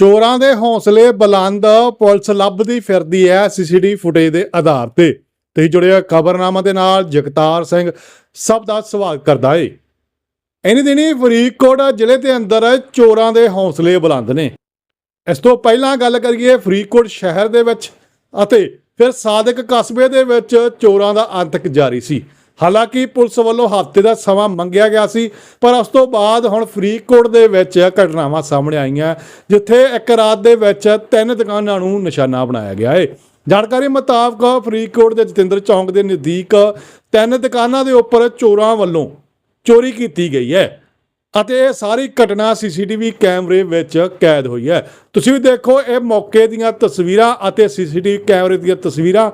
ਚੋਰਾਂ ਦੇ ਹੌਸਲੇ ਬੁਲੰਦ ਪੁਲਿਸ ਲੱਭਦੀ ਫਿਰਦੀ ਹੈ ਸੀਸੀਟੀਵੀ ਫੁਟੇਜ ਦੇ ਆਧਾਰ ਤੇ। ਤੇ ਜੁੜਿਆ ਖਬਰਨਾਮਾ ਦੇ ਨਾਲ, ਜਗਤਾਰ ਸਿੰਘ, ਸਭ ਦਾ ਸਵਾਗਤ ਕਰਦਾ ਏ। ਇਨੀ ਦਿਨੀ ਫਰੀਦਕੋਟ ਜ਼ਿਲ੍ਹੇ ਦੇ ਅੰਦਰ ਚੋਰਾਂ ਦੇ ਹੌਸਲੇ ਬੁਲੰਦ ਨੇ। ਇਸ ਤੋਂ ਪਹਿਲਾਂ ਗੱਲ ਕਰੀਏ ਫਰੀਦਕੋਟ ਸ਼ਹਿਰ ਦੇ ਵਿੱਚ ਅਤੇ ਫਿਰ ਸਾਦਕ ਕਸਬੇ ਦੇ ਵਿੱਚ ਚੋਰਾਂ ਦਾ ਅੰਤਕ ਜਾਰੀ ਸੀ। ਹਾਲਾਂਕਿ ਪੁਲਿਸ ਵੱਲੋਂ ਹਫ਼ਤੇ ਦਾ ਸਮਾਂ ਮੰਗਿਆ ਗਿਆ ਸੀ, ਪਰ ਉਸ ਤੋਂ ਬਾਅਦ ਹੁਣ ਫਰੀਦਕੋਟ ਦੇ ਵਿੱਚ ਘਟਨਾਵਾਂ ਸਾਹਮਣੇ ਆਈਆਂ, ਜਿੱਥੇ ਇੱਕ ਰਾਤ ਦੇ ਵਿੱਚ ਤਿੰਨ ਦੁਕਾਨਾਂ ਨੂੰ ਨਿਸ਼ਾਨਾ ਬਣਾਇਆ ਗਿਆ ਹੈ ਜਾਣਕਾਰੀ ਮੁਤਾਬਕ ਫਰੀਦਕੋਟ ਦੇ ਜਤਿੰਦਰ ਚੌਂਕ ਦੇ ਨਜ਼ਦੀਕ ਤਿੰਨ ਦੁਕਾਨਾਂ ਦੇ ਉੱਪਰ ਚੋਰਾਂ ਵੱਲੋਂ ਚੋਰੀ ਕੀਤੀ ਗਈ ਹੈ ਅਤੇ ਇਹ ਸਾਰੀ ਘਟਨਾ ਸੀਸੀਟੀਵੀ ਕੈਮਰੇ ਵਿੱਚ ਕੈਦ ਹੋਈ ਹੈ। ਤੁਸੀਂ ਵੀ ਦੇਖੋ, ਇਹ ਮੌਕੇ ਦੀਆਂ ਤਸਵੀਰਾਂ ਅਤੇ ਸੀਸੀਟੀਵੀ ਕੈਮਰੇ ਦੀਆਂ ਤਸਵੀਰਾਂ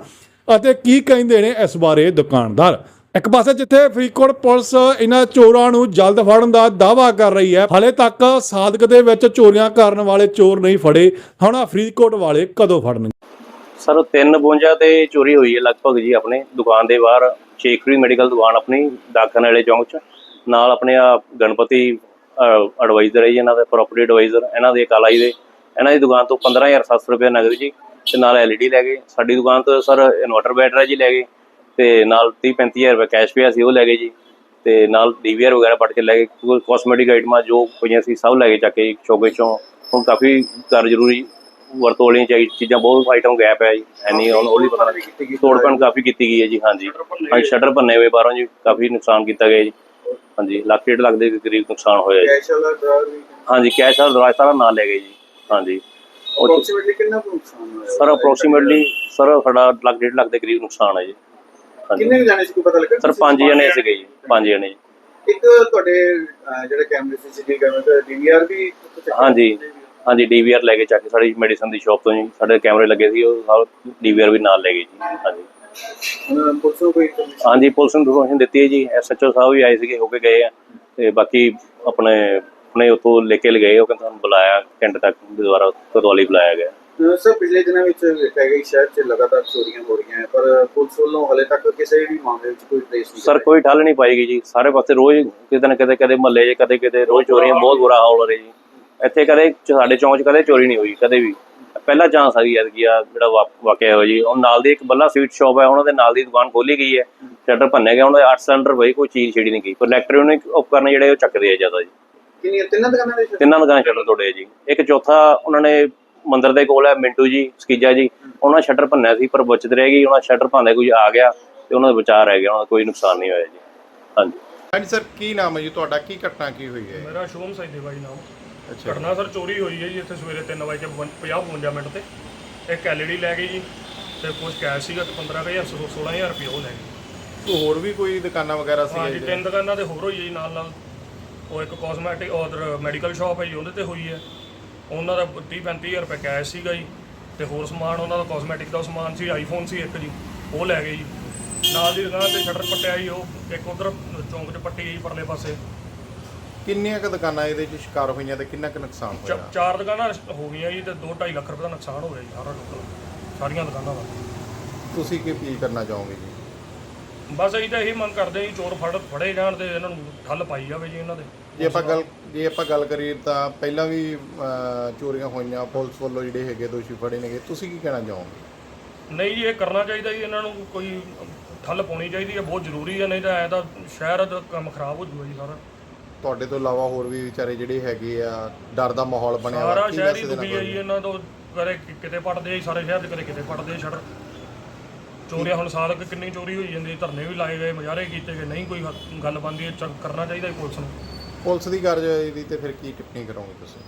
ਅਤੇ ਕੀ ਕਹਿੰਦੇ ਨੇ ਇਸ ਬਾਰੇ ਦੁਕਾਨਦਾਰ। ਇੱਕ ਪਾਸੇ ਜਿੱਥੇ ਫਰੀਦਕੋਟ ਪੁਲਿਸ ਇਹਨਾਂ ਚੋਰਾਂ ਨੂੰ ਜਲਦ ਫੜਨ ਦਾ ਦਾਅਵਾ ਕਰ ਰਹੀ ਹੈ, ਹਾਲੇ ਤੱਕ ਸਾਦਕ ਦੇ ਵਿੱਚ ਚੋਰੀਆਂ ਕਰਨ ਵਾਲੇ ਚੋਰ ਨਹੀਂ ਫੜੇ, ਹੁਣ ਫਰੀਦਕੋਟ ਵਾਲੇ ਕਦੋਂ ਫੜਨਗੇ? ਸਰ 352 ਤੇ ਚੋਰੀ ਹੋਈ ਹੈ ਲਗਭਗ ਜੀ ਆਪਣੇ, ਦੁਕਾਨ ਦੇ ਬਾਹਰ ਸ਼ੇਖਰੀ ਮੈਡੀਕਲ ਦੁਕਾਨ ਆਪਣੀ ਦਾਖਨ ਵਾਲੇ ਚੌਂਕ 'ਚ। ਨਾਲ ਆਪਣੇ ਆ ਗਣਪਤੀ ਐਡਵਾਈਜ਼ਰ ਹੈ ਜੀ ਇਹਨਾਂ ਦਾ ਪ੍ਰਾਪਰਟੀ ਐਡਵਾਈਜ਼ਰ ਇਹਨਾਂ ਦੇ ਕਾਲਾ ਦੇ। ਇਹਨਾਂ ਦੀ ਦੁਕਾਨ ਤੋਂ 15700 ਰੁਪਏ ਨਗਦ ਜੀ, ਤੇ ਨਾਲ ਐਲਈਡੀ ਲੈ ਗਏ। ਸਾਡੀ ਦੁਕਾਨ ਤੋਂ ਸਰ ਇਨਵਰਟਰ ਬੈਟਰੀ ਜੀ ਲੈ ਗਏ। ਤੇ ਨਾਲ 30 35000 ਰੁਪਏ ਕੈਸ਼ ਪਿਆ ਸੀ ਉਹ ਲੈ ਗਏ ਜੀ। ਤੇ ਨਾਲ ਡੀਵੀਆਰ ਵਗੈਰਾ ਪੜ ਕੇ ਲੈ ਗਏ ਕਾਸਮੈਟਿਕ ਆਈਟਮਾਂ ਜੋ ਪਈਆਂ ਸੀ ਸਭ ਲੈ ਗਏ ਚੱਕ ਕੇ ਚੌਕੇ ਚੋਂ। ਹੁਣ ਕਾਫੀ ਕਰ ਜ਼ਰੂਰੀ ਵਰਤੋਂ ਵਾਲੀਆਂ ਚਾਹੀ ਚੀਜ਼ਾਂ ਬਹੁਤ ਆਈਟਮ ਗੈਪ ਹੈ ਜੀ ਐਨੀ ਹੁਣ ਉਹਲੀ ਪਤਾ ਨਹੀਂ। ਤੋੜਪਣ ਕਾਫੀ ਕੀਤੀ ਗਈ ਹੈ ਜੀ ਹਾਂਜੀ। ਹਾਂਜੀ ਸ਼ਟਰ ਭੰਨੇ ਹੋਏ ਬਾਹਰੋਂ ਜੀ ਕਾਫੀ ਨੁਕਸਾਨ ਕੀਤਾ ਗਿਆ ਜੀ। ਹਾਂਜੀ ਲੱਖ ਡੇਢ ਲੱਖ ਦੇ ਕਰੀਬ ਨੁਕਸਾਨ ਹੋਇਆ ਜੀ। ਕੈਸ਼ ਵਾਲਾ ਵੀ ਹਾਂਜੀ ਕੈਸ਼ ਵਾਲਾ ਦਰਾਜ ਸਾਰਾ ਨਾਲ ਲੈ ਗਏ ਜੀ ਹਾਂਜੀ। ਅਪਰੋਕਸੀਮੇਟਲੀ ਕਿੰਨਾ ਕੁ ਨੁਕਸਾਨ ਹੋਇਆ? ਸਰ ਅਪਰੋਕਸੀਮੇਟਲੀ ਸਰ ਸਾਡਾ ਲੱਖ ਡੇਢ ਲੱਖ ਦੇ ਕਰੀਬ ਨੁਕਸਾਨ ਹੈ ਜੀ। ਕਿੰਨੇ ਕੁ ਜਾਣੇ ਸੀ ਕੋਈ ਪਤਾ ਲੱਗਾ? ਸਰ ਪੰਜ ਜਣੇ ਸੀਗੇ ਜੀ ਪੰਜ ਜਣੇ ਜੀ। ਇੱਕ ਤੁਹਾਡੇ ਅਹ, ਜਿਹੜੇ ਕੈਮਰੇ ਸੀਸੀਟੀਵੀ ਕੈਮਰੇ ਤੇ ਡੀਵੀਆਰ ਵੀ ਉੱਥੇ check ਹਾਂਜੀ। ਹਾਂਜੀ ਡੀਵੀਆਰ ਲੈ ਕੇ ਚੱਕ ਕੇ ਸਾਡੀ ਮੈਡੀਸਨ ਦੀ ਸ਼ਾਪ ਤੋਂ ਜੀ ਸਾਡੇ ਕੈਮਰੇ ਲੱਗੇ ਸੀ ਉਹ ਸਭ ਡੀਵੀਆਰ ਵੀ ਨਾਲ ਲੈ ਗਏ ਜੀ ਹਾਂਜੀ। ਹੁਣ ਪੁਲਿਸ ਨੂੰ ਕੋਈ information ਹਾਂਜੀ ਪੁਲਿਸ ਨੂੰ ਇਨਫੋਰਮੇਸ਼ਨ ਦਿੱਤੀ ਹੈ ਜੀ ਐਸਐਚਓ ਸਾਹਿਬ ਵੀ ਆਏ ਸੀਗੇ ਹੋ ਕੇ ਗਏ ਆ ਤੇ ਬਾਕੀ ਆਪਣੇ ਆਪਣੇ ਉੱਥੋਂ ਲੈ ਕੇ ਲਗਾਏ ਉਹ ਕਹਿੰਦੇ ਤੁਹਾਨੂੰ ਬੁਲਾਇਆ ਘੰਟੇ ਤੱਕ ਦੁਬਾਰਾ ਕਦਵਾਲੀ ਬੁਲਾਇਆ ਗਿਆ। ਸਰ ਪਿਛਲੇ ਦਿਨਾਂ ਵਿੱਚ ਵੇਖਿਆ ਗਿਆ ਸ਼ਹਿਰ 'ਚ ਲਗਾਤਾਰ ਚੋਰੀਆਂ ਹੋ ਰਹੀਆਂ ਹੈ ਪਰ ਪੁਲਿਸ ਵੱਲੋਂ ਹਲੇ ਤੱਕ ਕਿਸੇ ਵੀ ਮਾਮਲੇ ਵਿੱਚ ਕੋਈ ਟ੍ਰੇਸ ਨਹੀਂ ਸਰ ਕੋਈ ਠੱਲ ਨਹੀਂ ਪਾਏਗੀ ਜੀ। ਸਾਰੇ ਪਾਸੇ ਰੋਜ਼ ਕਿਤੇ ਨਾ ਕਿਤੇ ਕਦੇ ਮਹੱਲੇ 'ਚ ਕਦੇ ਕਿਤੇ ਰੋਜ਼ ਚੋਰੀਆਂ ਬਹੁਤ ਬੁਰਾ ਹਾਲ ਹੋ ਰਿਹਾ ਜੀ। ਇੱਥੇ ਕਦੇ ਸਾਡੇ ਚੌਂਕ 'ਚ ਕਦੇ ਚੋਰੀ ਨਹੀਂ ਹੋਈ ਕਦੇ ਵੀ। ਪਹਿਲਾ ਚਾਂਸ ਆ ਗਈ ਐਤਕੀ ਆ ਜਿਹੜਾ ਵਾਕਿਆ ਹੋਇਆ ਜੀ। ਉਹ ਨਾਲ ਦੀ ਇੱਕ ਬੱਲਾ ਸਵੀਟ ਸ਼ਾਪ ਹੈ ਉਹਨਾਂ ਦੇ ਨਾਲ ਦੀ ਦੁਕਾਨ ਖੋਲੀ ਗਈ ਹੈ। ਸ਼ਟਰ ਭੰਨਿਆ ਗਿਆ ਉਹਨਾਂ ਦੇ 8 ਸਿਲੰਡਰ ਹੋਈ ਕੋਈ ਚੀਜ਼ ਛੇੜੀ ਨਹੀਂ ਗਈ। ਪਰ ਇਲੈਕਟ੍ਰੋਨਿਕ ਉਪਕਰਨ ਜਿਹੜੇ ਉਹ ਚੱਕਦੇ ਆ ਜ਼ਿਆਦਾ ਜੀ। ਕਿੰਨੀਆਂ ਤਿੰਨਾਂ ਦੁਕਾਨਾਂ ਦੇ? ਤਿੰਨਾਂ ਦੁਕਾਨਾਂ ਸ਼ਟਰ ਤੋੜੇ ਜੀ। ਇੱਕ ਚੌਥਾ ਉਹਨਾਂ ਨੇ ਮੰਦਿਰ ਦੇ ਕੋਲ ਹੈ ਮਿੰਟੂ ਜੀ ਸਕੀਜਾ ਜੀ। ਉਹਨਾਂ ਸ਼ਟਰ ਭੰਨਿਆ ਸੀ ਪਰ ਬਚਤ ਰਹਿ ਗਈ। ਉਹਨਾਂ ਸ਼ਟਰ ਭੰਨਦੇ ਕੋਈ ਆ ਗਿਆ ਤੇ ਉਹਨਾਂ ਦਾ ਬਚਾਅ ਰਹਿ ਗਿਆ। ਉਹਨਾਂ ਦਾ ਕੋਈ ਨੁਕਸਾਨ ਨਹੀਂ ਹੋਇਆ ਜੀ। ਹਾਂਜੀ। ਹਾਂਜੀ ਸਰ ਕੀ ਨਾਮ ਹੈ ਜੀ? ਤੁਹਾਡਾ ਕੀ ਘਟਨਾ ਕੀ ਹੋਈ ਹੈ? ਮੇਰਾ ਸ਼ੁਭਮ ਸੈਦੇ ਬਾਈ ਨਾਮ। ਅੱਛਾ। ਘਟਨਾ ਸਰ ਚੋਰੀ ਹੋਈ ਹੈ ਜੀ ਇੱਥੇ ਸਵੇਰੇ 3 ਵਜੇ 50 52 ਮਿੰਟ ਤੇ। ਇੱਕ ਐਲਈਡੀ ਲੈ ਗਈ ਜੀ ਤੇ ਕੁਝ ਕੈਸ਼ ਸੀਗਾ ਤੇ 15000 16000 ਰੁਪਏ ਉਹ ਲੈ ਗਈ ਹੋਰ ਵੀ ਕੋਈ ਦੁਕਾਨਾਂ ਵਗੈਰਾ ਸੀ ਹਾਂਜੀ ਤਿੰਨ ਦੁਕਾਨਾਂ ਤੇ ਹੋਰ ਹੋਈ ਹੈ ਜੀ ਨਾਲ ਨਾਲ ਉਹ ਇੱਕ ਕਾਸਮੈਟਿਕ ਔਰ ਮੈਡੀਕਲ ਸ਼ਾਪ ਹੈ ਜੀ ਉਹਦੇ ਤੇ ਹੋਈ ਹੈ। ਉਹਨਾਂ ਦਾ 30 35000 ਰੁਪਏ ਕੈਸ਼ ਸੀਗਾ ਜੀ ਤੇ ਹੋਰ ਸਮਾਨ ਉਹਨਾਂ ਦਾ ਕਾਸਮੈਟਿਕ ਦਾ ਸਮਾਨ ਸੀ ਆਈਫੋਨ ਸੀ ਇੱਕ ਜੀ ਉਹ ਲੈ ਗਏ ਜੀ। ਨਾਲ ਦੀ ਦੁਕਾਨ ਤੇ ਸ਼ਟਰ ਪੱਟਿਆ ਜੀ ਉਹ ਇੱਕ ਉਧਰ ਚੌਂਕ 'ਚ ਪੱਟੀ ਗਈ ਪਰਲੇ ਪਾਸੇ। ਕਿੰਨੀਆਂ ਕੁ ਦੁਕਾਨਾਂ ਇਹਦੇ ਚ ਸ਼ਿਕਾਰ ਹੋਈਆਂ ਤੇ ਕਿੰਨਾ ਕੁ ਨੁਕਸਾਨ ਚ- ਹੋਇਆ? ਚਾਰ ਦੁਕਾਨਾਂ ਹੋ ਗਈਆਂ ਜੀ ਤੇ 2.5 ਲੱਖ ਰੁਪਏ ਦਾ ਨੁਕਸਾਨ ਹੋ ਗਿਆ ਜੀ ਸਾਰਾ ਟੋਟਲ ਸਾਰੀਆਂ ਦੁਕਾਨਾਂ ਦਾ। ਤੁਸੀਂ ਕੀ ਅਪੀਲ ਕਰਨਾ ਚਾਹੋਗੇ ਜੀ? ਬਸ ਅਸੀਂ ਤਾਂ ਇਹੀ ਮੰਗ ਕਰਦੇ ਹਾਂ ਜੀ ਚੋਰ ਫੜ ਫੜੇ ਜਾਣ ਤੇ ਇਹਨਾਂ ਨੂੰ ਠੱਲ ਪਾਈ ਜਾਵੇ ਜੀ ਇਹਨਾਂ ਦੇ। ਜੇ ਆਪਾਂ ਗੱਲ ਜੇ ਆਪਾਂ ਗੱਲ ਕਰੀਏ ਤਾਂ ਪਹਿਲਾਂ ਵੀ ਚੋਰੀਆਂ ਹੋਈਆਂ ਪੁਲਿਸ ਵੱਲੋਂ ਜਿਹੜੇ ਹੈਗੇ ਦੋਸ਼ੀ ਫੜੇ ਨੇਗੇ ਤੁਸੀਂ ਕੀ ਕਹਿਣਾ ਚਾਹੋਗੇ? ਨਹੀਂ ਜੀ ਇਹ ਕਰਨਾ ਚਾਹੀਦਾ ਜੀ ਇਹਨਾਂ ਨੂੰ ਕੋਈ ਠੱਲ ਪਾਉਣੀ ਚਾਹੀਦੀ ਹੈ ਬਹੁਤ ਜ਼ਰੂਰੀ ਹੈ ਨਹੀਂ ਤਾਂ ਐ ਤਾਂ ਸ਼ਹਿਰ ਦਾ ਕੰਮ ਖਰਾਬ ਹੋ ਜੂਗਾ ਜੀ ਸਾਰਾ। ਤੁਹਾਡੇ ਤੋਂ ਇਲਾਵਾ ਹੋਰ ਵੀ ਵਿਚਾਰੇ ਜਿਹੜੇ ਹੈਗੇ ਆ ਡਰ ਦਾ ਮਾਹੌਲ ਬਣਿਆ ਸਾਰਾ ਵਾ ਕੀ ਸ਼ਹਿਰ ਹੀ ਮੈਸੇਜ ਦੁਖੀ ਹੈ ਜੀ ਇਹਨਾਂ ਤੋਂ ਕਦੇ ਕਿ- ਕਿਤੇ ਪੜਦੇ ਸਾਰੇ ਸ਼ਹਿਰ 'ਚ ਕਦੇ ਕਿਤੇ ਪੜਦੇ ਸ਼ਟਰ। ਚੋਰੀਆਂ ਹੁਣ ਸਾਲ ਕੁ ਕਿੰਨੀ ਚੋਰੀ ਹੋਈ ਜਾਂਦੀ ਧਰਨੇ ਵੀ ਲਾਏ ਗਏ ਮੁਜ਼ਾਹਰੇ ਕੀਤੇ ਗਏ ਨਹੀਂ ਕੋਈ ਹੱਲ- ਗੱਲ ਬਣਦੀ ਚ- ਕਰਨਾ ਚਾਹੀਦਾ ਜੀ ਪੁਲਿਸ ਨੂੰ। ਪੁਲਿਸ ਦੀ ਕਾਰਜਵਾਈ ਤੇ ਫਿਰ ਕੀ ਟਿੱਪਣੀ ਕਰੋਗੇ ਤੁਸੀਂ?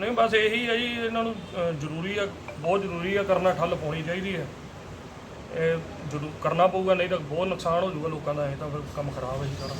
ਨਹੀਂ ਬਸ ਇਹੀ ਹੈ ਜੀ ਇਹਨਾਂ ਨੂੰ ਅ, ਜ਼ਰੂਰੀ ਆ ਬਹੁਤ ਜ਼ਰੂਰੀ ਆ ਕਰਨਾ ਠੱਲ ਪਾਉਣੀ ਚਾਹੀਦੀ ਹੈ। ਇਹ ਜ਼ਰੂਰ ਕਰਨਾ ਪਊਗਾ ਨਹੀਂ ਤਾਂ ਬਹੁਤ ਨੁਕਸਾਨ ਹੋ ਜਾਊਗਾ ਲੋਕਾਂ ਦਾ ਇਹ ਤਾਂ ਫਿਰ ਕੰਮ ਖਰਾਬ ਹੈ ਜੀ ਸਾਰਾ।